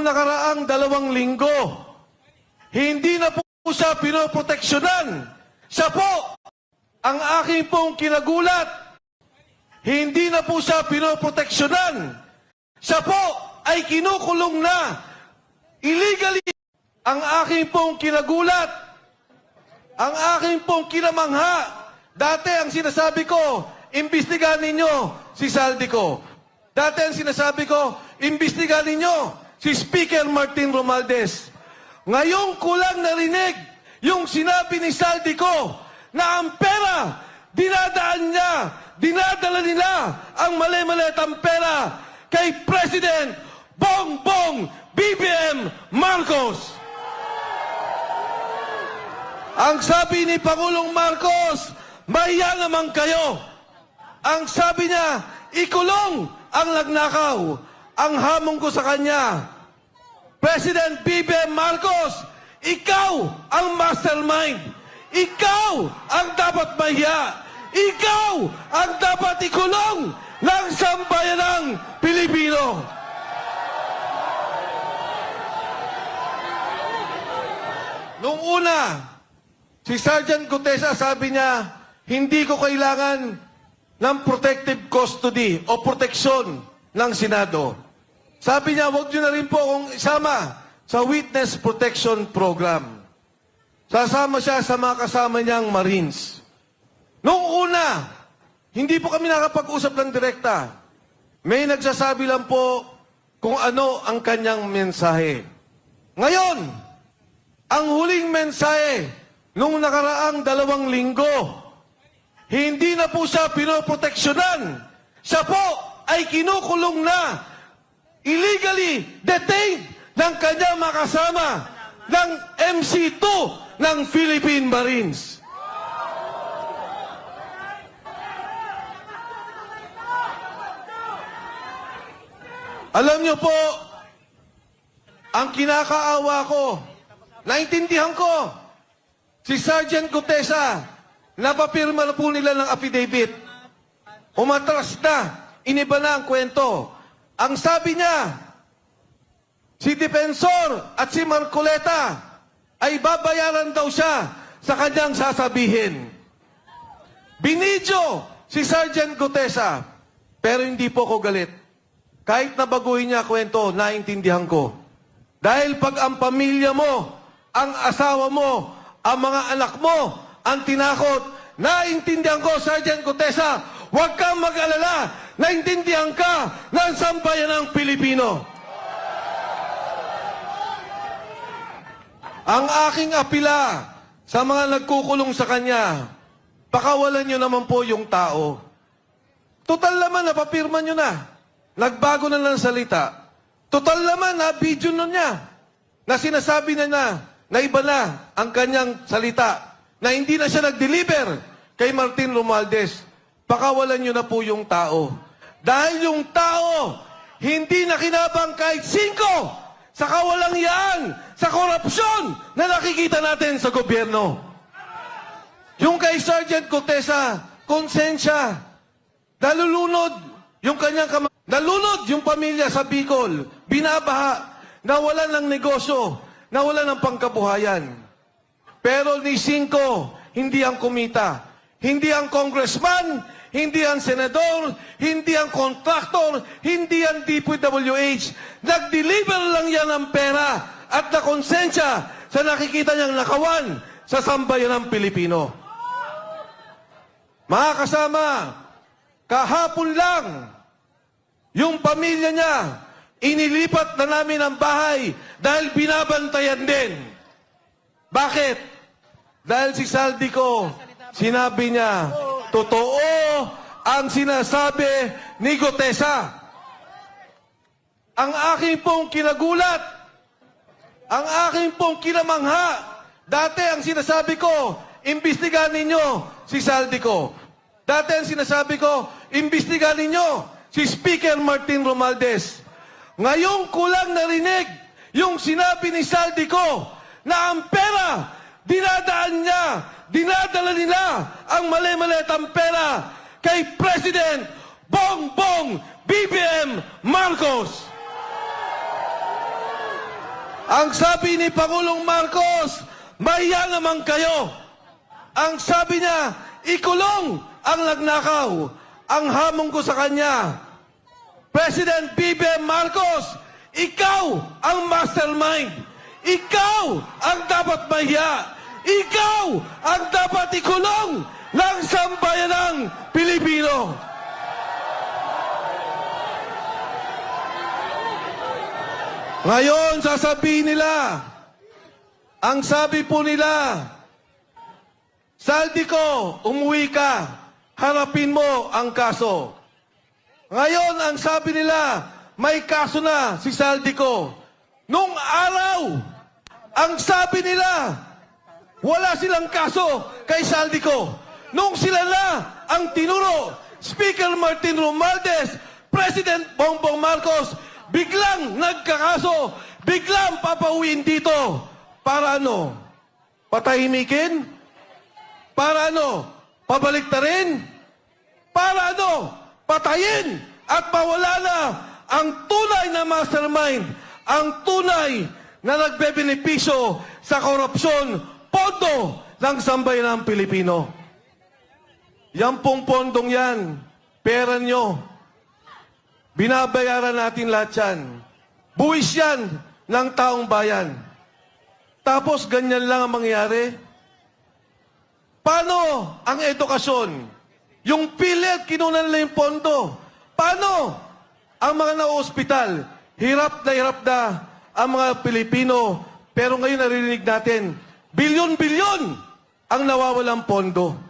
nakaraang dalawang linggo, hindi na po siya pinoproteksyonan. Siya po ang aking pong kinagulat. Hindi na po siya pinoproteksyonan. Siya po ay kinukulong na illegally. Ang aking pong kinagulat, ang aking pong kinamangha. Dati ang sinasabi ko, imbestigahan ninyo si Saldico. Dati ang sinasabi ko, imbestigahan ninyo si Speaker Martin Romualdez. Ngayong kulang narinig yung sinabi ni Saldico na ang pera, dinadaan niya, dinadala nila ang mali-malitang pera kay President Bongbong BBM Marcos. Ang sabi ni Pangulong Marcos, maya naman kayo. Ang sabi niya, ikulong ang nagnakaw. Ang hamon ko sa kanya, President BBM Marcos, ikaw ang mastermind. Ikaw ang dapat mahiya. Ikaw ang dapat ikulong ng sambayanang Pilipino. Nung una, si Sergeant Gutesa sabi niya, hindi ko kailangan ng protective custody o proteksyon ng Senado. Sabi niya, huwag niyo na rin po akong isama sa Witness Protection Program. Sasama siya sa mga kasama niyang Marines. Noong una, hindi po kami nakapag-usap ng direkta. May nagsasabi lang po kung ano ang kanyang mensahe. Ngayon, ang huling mensahe nung nakaraang dalawang linggo, hindi na po siya pinoproteksyonan. Siya po ay kinukulong na illegally detained ng kanyang makasama ng MC2 ng Philippine Marines. Alam niyo po, ang kinakaawa ko, naintindihan ko, si Sergeant Gutesa, napapirma na po nila ng affidavit. Umatras na, iniba na ang kwento. Ang sabi niya, si Defensor at si Marcoleta ay babayaran daw siya sa kanyang sasabihin. Binidyo si Sergeant Gutesa, pero hindi po ko galit. Kahit na baguhin niya kwento, naintindihan ko. Dahil pag ang pamilya mo, ang asawa mo, ang mga anak mo, ang tinakot, naintindihan ko, Sergeant Gutesa, huwag kang mag-alala, naintindihan ka ng sambayan ng Pilipino. Ang aking apila sa mga nagkukulong sa kanya, pakawalan nyo naman po yung tao. Total naman, napapirma nyo na. Nagbago na ng salita. Total naman, na video nun niya. Na sinasabi na na, na iba na ang kanyang salita. Na hindi na siya nag-deliver kay Martin Romualdez. Pakawalan nyo na po yung tao. Dahil yung tao, hindi na kinabang kahit singko sa kawalang yan, sa korupsyon na nakikita natin sa gobyerno. Yung kay Sergeant Cortesa, konsensya. Nalulunod yung kanyang kam- Nalunod yung pamilya sa Bicol. Binabaha. Nawalan ng negosyo. Nawalan ng pangkabuhayan. Pero ni Cinco, hindi ang kumita. Hindi ang congressman, hindi ang senador, hindi ang kontraktor, hindi ang DPWH. Nag-deliver lang yan ng pera at na konsensya sa nakikita niyang nakawan sa sambayan ng Pilipino. Mga kasama, kahapon lang, yung pamilya niya, inilipat na namin ang bahay dahil binabantayan din. Bakit? Dahil si Saldi ko, sinabi niya, totoo ang sinasabi ni Gotesa. Ang aking pong kinagulat, ang aking pong kinamangha, dati ang sinasabi ko, imbestigahan ninyo si Saldi ko. Dati ang sinasabi ko, imbestigahan ninyo si Speaker Martin Romualdez. Ngayong kulang narinig yung sinabi ni Saldi ko na ang pera, dinadaan niya, dinadala nila ang mali-malitang pera kay President Bongbong BBM Marcos. Ang sabi ni Pangulong Marcos, maya naman kayo. Ang sabi niya, ikulong ang nagnakaw. Ang hamon ko sa kanya, President BBM Marcos, ikaw ang mastermind. Ikaw ang dapat mahiya. Ikaw ang dapat ikulong ng sambayanang Pilipino. Ngayon, sasabihin nila, ang sabi po nila, Saldi ko, umuwi ka, harapin mo ang kaso. Ngayon, ang sabi nila, may kaso na si Saldi ko. Nung araw, ang sabi nila, wala silang kaso kay Saldi ko. Nung sila na ang tinuro, Speaker Martin Romualdez, President Bongbong Marcos, biglang nagkakaso, biglang papauwiin dito. Para ano? Patahimikin? Para ano? Pabaliktarin? Para ano? Patayin at mawala na ang tunay na mastermind, ang tunay na nagbebenepisyo sa korupsyon, pondo ng sambayan ng Pilipino. Yan pong pondong yan, pera nyo. Binabayaran natin lahat yan. Buwis yan ng taong bayan. Tapos ganyan lang ang mangyari. Paano ang edukasyon? Yung pilit, kinunan nila yung pondo. Paano ang mga na-hospital? Hirap na hirap na ang mga Pilipino. Pero ngayon naririnig natin, bilyon-bilyon ang nawawalang pondo.